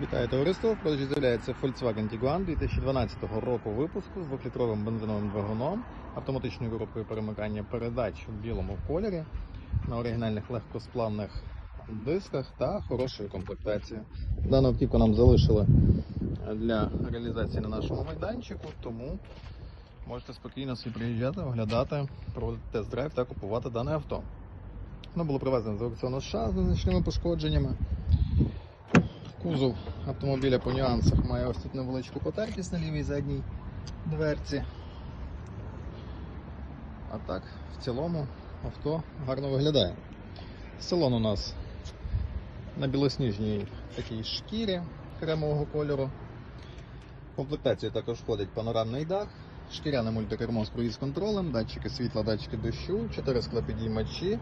Вітаю товариство. В продажі з'являється Volkswagen Tiguan 2012 року випуску з 2-літровим бензиновим двигуном, автоматичною коробкою перемикання передач у білому кольорі, на оригінальних легкосплавних дисках та хорошою комплектацією. Дану автівку нам залишили для реалізації на нашому майданчику, тому можете спокійно собі приїжджати, оглядати, проводити тест-драйв та купувати дане авто. Воно було привезено з аукціону США з незначними пошкодженнями. Кузов автомобіля по нюансах має ось тут невеличку потертість на лівій задній дверці. А так, в цілому авто гарно виглядає. Салон у нас на білосніжній такій шкірі кремового кольору. В комплектацію також входить панорамний дах, шкіряне мультикермо з круїз-контролем, датчики світла, датчики дощу, 4 склопідіймачі,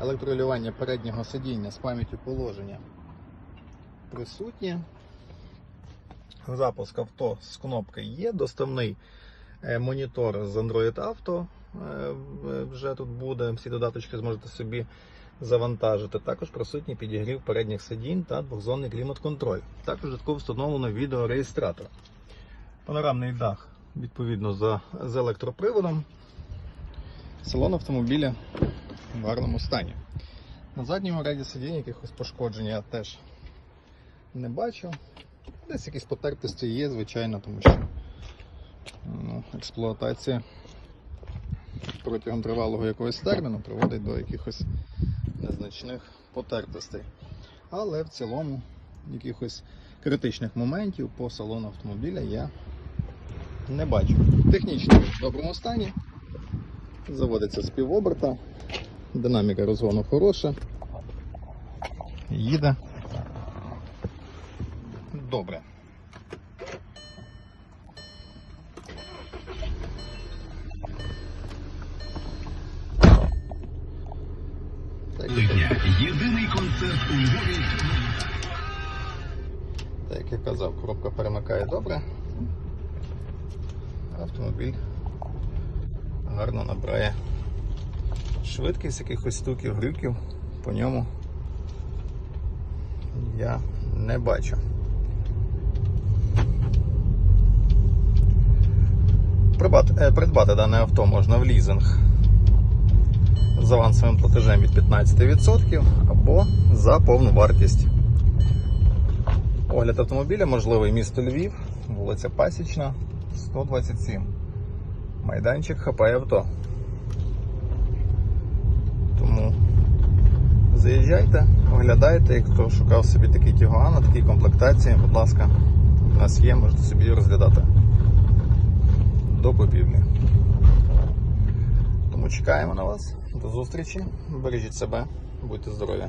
електролювання переднього сидіння з пам'яттю положення присутні. Запуск авто з кнопки є. Доставний е, монітор з Android Auto е, вже тут буде. Всі додаточки зможете собі завантажити. Також присутній підігрів передніх сидінь та двохзонний клімат-контроль. Також додатково встановлено відеореєстратор. Панорамний дах, відповідно, за, з електроприводом. Салон автомобіля в гарному стані. На задньому ряді сидінь якихось пошкоджень я теж не бачу. Десь якісь потертості є, звичайно, тому що ну, експлуатація протягом тривалого якогось терміну приводить до якихось незначних потертостей. Але в цілому якихось критичних моментів по салону автомобіля я не бачу. Технічно в доброму стані. Заводиться з півоберта, динаміка розгону хороша. Їде добре. Єдиний концерт у Львові. так як я казав, коробка перемикає добре. Автомобіль гарно набирає швидкість якихось стуків, грюків по ньому я не бачу. Придбати, е, придбати дане авто можна в лізинг з авансовим платежем від 15% або за повну вартість. Огляд автомобіля можливий місто Львів, вулиця Пасічна, 127. Майданчик хапає авто. Тому заїжджайте, оглядайте, хто шукав собі такий Тігуан на такій комплектації, будь ласка, у нас є, можете собі розглядати до купівлі. Тому чекаємо на вас. До зустрічі. Бережіть себе, будьте здорові.